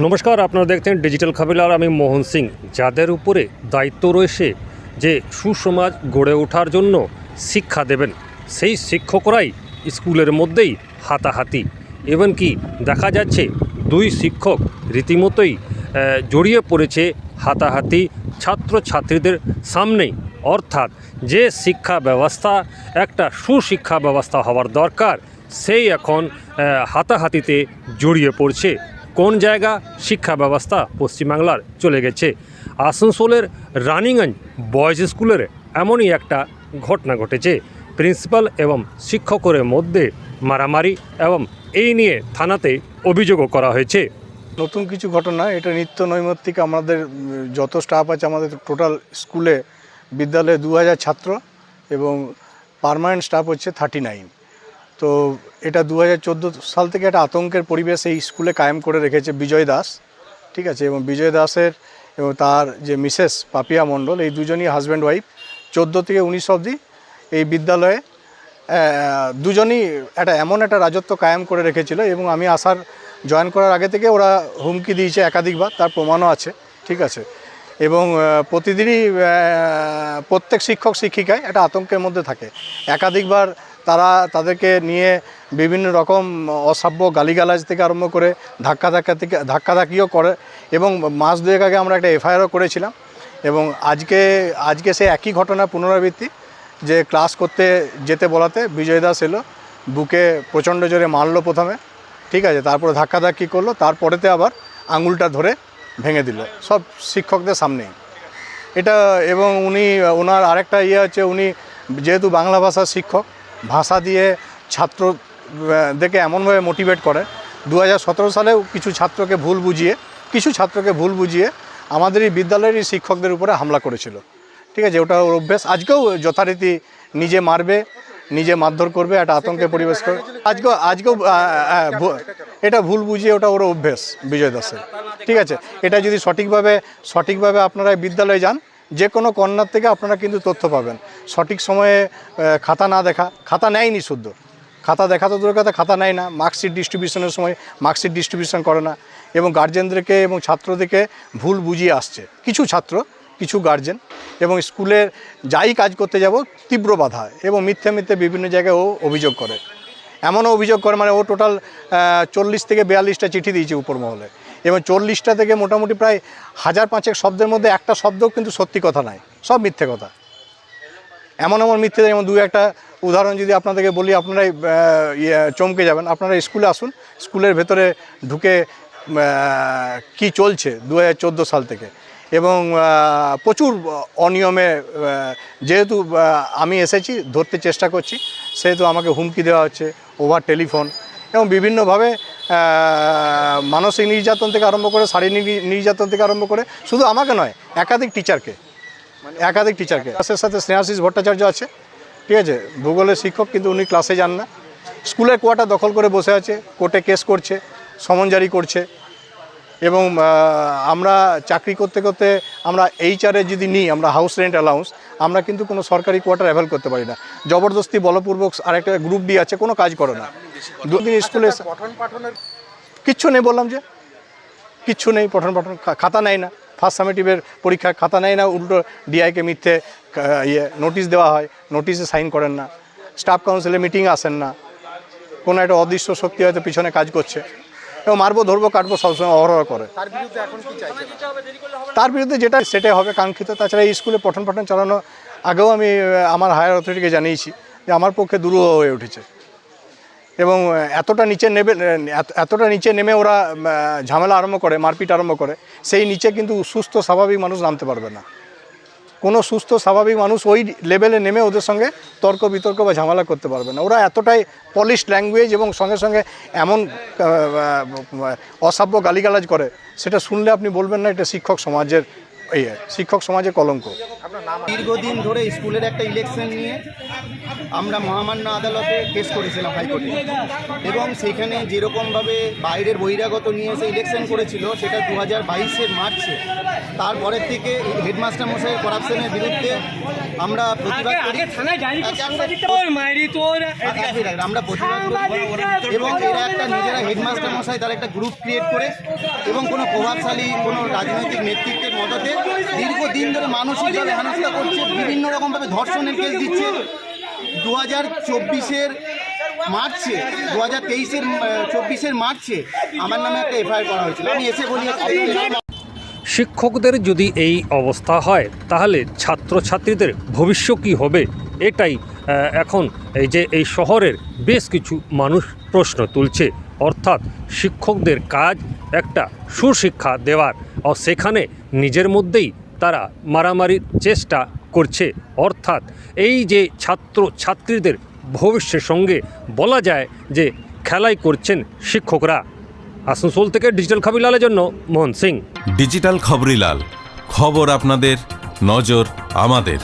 নমস্কার, আপনারা দেখছেন ডিজিটাল খাবিলার আমি মোহন সিং। যাদের উপরে দায়িত্ব রয়েছে যে সুসমাজ গড়ে ওঠার জন্য শিক্ষা দেবেন, সেই শিক্ষকরাই স্কুলের মধ্যেই হাতাহাতি। এবং কি দেখা যাচ্ছে দুই শিক্ষক রীতিমতোই জড়িয়ে পড়েছে হাতাহাতি ছাত্রছাত্রীদের সামনেই। অর্থাৎ যে শিক্ষা ব্যবস্থা, একটা সুশিক্ষা ব্যবস্থা হওয়ার দরকার, সেই এখন হাতাহাতিতে জড়িয়ে পড়ছে। কোন জায়গা শিক্ষা ব্যবস্থা পশ্চিমবাংলার চলে গেছে? আসানসোলের রানিগঞ্জ বয়েজ স্কুলের এমনই একটা ঘটনা ঘটেছে। প্রিন্সিপাল এবং শিক্ষকের মধ্যে মারামারি এবং এই নিয়ে থানাতে অভিযোগও করা হয়েছে। নতুন কিছু ঘটনা, এটা নিত্য নৈমিত্তিক আমাদের, যত স্টাফ আছে আমাদের টোটাল স্কুলে বিদ্যালয়ে দু হাজার ছাত্র এবং পার্মানেন্ট স্টাফ হচ্ছে থার্টি নাইন তো এটা দু হাজার চোদ্দ সাল থেকে একটা আতঙ্কের পরিবেশ এই স্কুলে কায়েম করে রেখেছে বিজয় দাস, ঠিক আছে? এবং বিজয় দাসের এবং তার যে মিসেস পাপিয়া মণ্ডল, এই দুজনই হাজব্যান্ড ওয়াইফ চোদ্দ থেকে উনিশ অবধি এই বিদ্যালয়ে দুজনই একটা এমন একটা রাজত্ব কায়েম করে রেখেছিল এবং আমি আসার জয়েন করার আগে থেকে ওরা হুমকি দিয়েছে একাধিকবার, তার প্রমাণও আছে, ঠিক আছে? এবং প্রতিদিনই প্রত্যেক শিক্ষক শিক্ষিকায় একটা আতঙ্কের মধ্যে থাকে। একাধিকবার তারা তাদেরকে নিয়ে বিভিন্ন রকম অসাব্য গালিগালাজ থেকে আরম্ভ করে ধাক্কা ধাক্কা থেকে ধাক্কাধাক্কিও করে এবং মাস দুয়েক আগে আমরা একটা এফআইআরও করেছিলাম এবং আজকে আজকে সে একই ঘটনা পুনরাবৃত্তি যে ক্লাস করতে যেতে বলাতে বিজয় দাস এলো, বুকে প্রচণ্ড জোরে মারলো প্রথমে, ঠিক আছে, তারপরে ধাক্কাধাক্কি করল, তারপরেতে আবার আঙুলটা ধরে ভেঙে দিল, সব শিক্ষকদের সামনেই। এটা এবং উনি, ওনার আরেকটা ইয়ে হচ্ছে উনি যেহেতু বাংলা ভাষার শিক্ষক ভাষা দিয়ে ছাত্র দেখে এমনভাবে মোটিভেট করে। দু হাজার সতেরো সালেও কিছু ছাত্রকে ভুল বুঝিয়ে, কিছু ছাত্রকে ভুল বুঝিয়ে আমাদের এই বিদ্যালয়েরই শিক্ষকদের উপরে হামলা করেছিল। ঠিক আছে, ওটা ওর অভ্যেস। আজকেও যথারীতি নিজে মারবে, নিজে মারধর করবে, একটা আতঙ্কে পরিবেশ করবে আজকেও আজকেও এটা ভুল বুঝিয়ে ওটা ওর অভ্যেস, বিজয় দাসের। ঠিক আছে, এটা যদি সঠিকভাবে সঠিকভাবে আপনারা বিদ্যালয়ে যান যে কোনো কর্নার থেকে আপনারা কিন্তু তথ্য পাবেন। সঠিক সময়ে খাতা না দেখা, খাতা নেয়নি শুদ্ধ। খাতা দেখা তো দূরের কথা খাতা নেয় না। মার্কশিট ডিস্ট্রিবিউশনের সময় মার্কশিট ডিস্ট্রিবিউশন করে না। এবং গার্জেনদেরকে এবং ছাত্রদেরকে ভুল বুঝিয়ে আসছে। কিছু ছাত্র, কিছু গার্জেন এবং স্কুলের যাই কাজ করতে যাব, তীব্র বাধা এবং মিথ্যে মিথ্যে বিভিন্ন জায়গায় ও অভিযোগ করে। এমনও অভিযোগ করে মানে ও টোটাল চল্লিশ থেকে বিয়াল্লিশটা চিঠি দিয়েছে উপর মহলে এবং চল্লিশটা থেকে মোটামুটি প্রায় হাজার পাঁচেক শব্দের মধ্যে একটা শব্দও কিন্তু সত্যি কথা নয় সব মিথ্যে কথা। এমন এমন মিথ্যে যেমন দু একটা উদাহরণ যদি আপনাদেরকে বলি আপনারাই ইয়ে, চমকে যাবেন। আপনারা স্কুলে আসুন স্কুলের ভেতরে ঢুকে কি চলছে দু হাজার চোদ্দ সাল থেকে। এবং প্রচুর অনিয়মে যেহেতু আমি এসেছি ধরতে চেষ্টা করছি সেহেতু আমাকে হুমকি দেওয়া হচ্ছে ওভার টেলিফোন এবং বিভিন্নভাবে মানসিক নির্যাতন থেকে আরম্ভ করে শারীরিক নির্যাতন থেকে আরম্ভ করে শুধু আমাকে নয় একাধিক টিচারকে একাধিক টিচারকে ক্লাসের সাথে স্নেহাশিস ভট্টাচার্য আছে ঠিক আছে? ভূগোলের শিক্ষক কিন্তু উনি ক্লাসে যান না। স্কুলের কোয়াটা দখল করে বসে আছে কোর্টে কেস করছে সমন জারি করছে। এবং আমরা চাকরি করতে করতে আমরা এইচআরে যদি নিই আমরা হাউস রেন্ট অ্যালাউন্স আমরা কিন্তু কোনো সরকারি কোয়ার্টার অ্যাভেল করতে পারি না। জবরদস্তি বলপূর্বক আরেকটা গ্রুপ ডি আছে কোনো কাজ করে না। দুদিন স্কুলে কিচ্ছু নেই বললাম যে। কিচ্ছু নেই পঠন পাঠন খাতা নেয় না। ফার্স্ট সামেটিভের পরীক্ষা খাতা নেয় না উল্টো ডিআইকে মিথ্যে ইয়ে নোটিশ দেওয়া হয়। নোটিশে সাইন করেন না। স্টাফ কাউন্সিলে মিটিং আসেন না। কোনো একটা অদৃশ্য শক্তি হয়তো পিছনে কাজ করছে। এবং মারবো ধরবো কাটবো সবসময় অহরহ করে। তার বিরুদ্ধে যেটা সেটাই হবে কাঙ্ক্ষিত। তাছাড়া এই স্কুলে পঠন পাঠন চালানো আগেও আমি আমার হায়ার অথরিটিকে জানিয়েছি যে আমার পক্ষে দুরূহ হয়ে উঠেছে। এবং এতটা নিচে নেবে এতটা নিচে নেমে ওরা ঝামেলা আরম্ভ করে মারপিট আরম্ভ করে সেই নিচে কিন্তু সুস্থ স্বাভাবিক মানুষ নামতে পারবে না। কোনো সুস্থ, স্বাভাবিক মানুষ ওই লেভেলে নেমে ওদের সঙ্গে তর্ক বিতর্ক বা ঝামেলা করতে পারবে না। ওরা এতটাই পলিশ ল্যাঙ্গুয়েজ এবং সঙ্গে সঙ্গে এমন অসাব্য গালিগালাজ করে, সেটা শুনলে আপনি বলবেন না, এটা শিক্ষক সমাজের ইয়ে শিক্ষক সমাজে কলঙ্ক। দীর্ঘদিন ধরে স্কুলের একটা ইলেকশন নিয়ে আমরা মহামান্য আদালতে কেস করেছিলাম হাইকোর্টে। এবং সেখানে যেরকমভাবে বাইরের বহিরাগত নিয়ে এসে ইলেকশন করেছিল সেটা দু হাজার বাইশের মার্চে। তারপরের থেকে হেডমাস্টার মশাইয়ের করাপশনের বিরুদ্ধে আমরা প্রতিবাদ করি। আমরা প্রতিবাদ করি। এবং এরা একটা নিজেরা হেডমাস্টার মশাই তারা একটা গ্রুপ ক্রিয়েট করে। এবং কোনো প্রভাবশালী কোনো রাজনৈতিক নেতৃত্বের মদতে দীর্ঘদিন ধরে মানসিকভাবে হেনস্থা করছে, বিভিন্ন রকমভাবে ধর্ষণের কেস দিচ্ছে। দু হাজার চব্বিশের মার্চে দু হাজার তেইশের চব্বিশের মার্চে আমার নামে একটা এফআইআর করা হয়েছিল। আমি এসে বলি শিক্ষকদের যদি এই অবস্থা হয়, তাহলে ছাত্রছাত্রীদের ভবিষ্যৎ কী হবে? এটাই এখন এই যে এই শহরের বেশ কিছু মানুষ প্রশ্ন তুলছে। অর্থাৎ শিক্ষকদের কাজ একটা সুশিক্ষা দেওয়ার। সেখানে নিজের মধ্যেই তারা মারামারির চেষ্টা করছে। অর্থাৎ এই যে ছাত্র ছাত্রীদের ভবিষ্যের সঙ্গে বলা যায় যে খেলাই করছেন শিক্ষকরা। আসানসোল থেকে ডিজিটাল খবরিলালের জন্য মোহন সিং। ডিজিটাল খবরিলাল খবর আপনাদের, নজর আমাদের।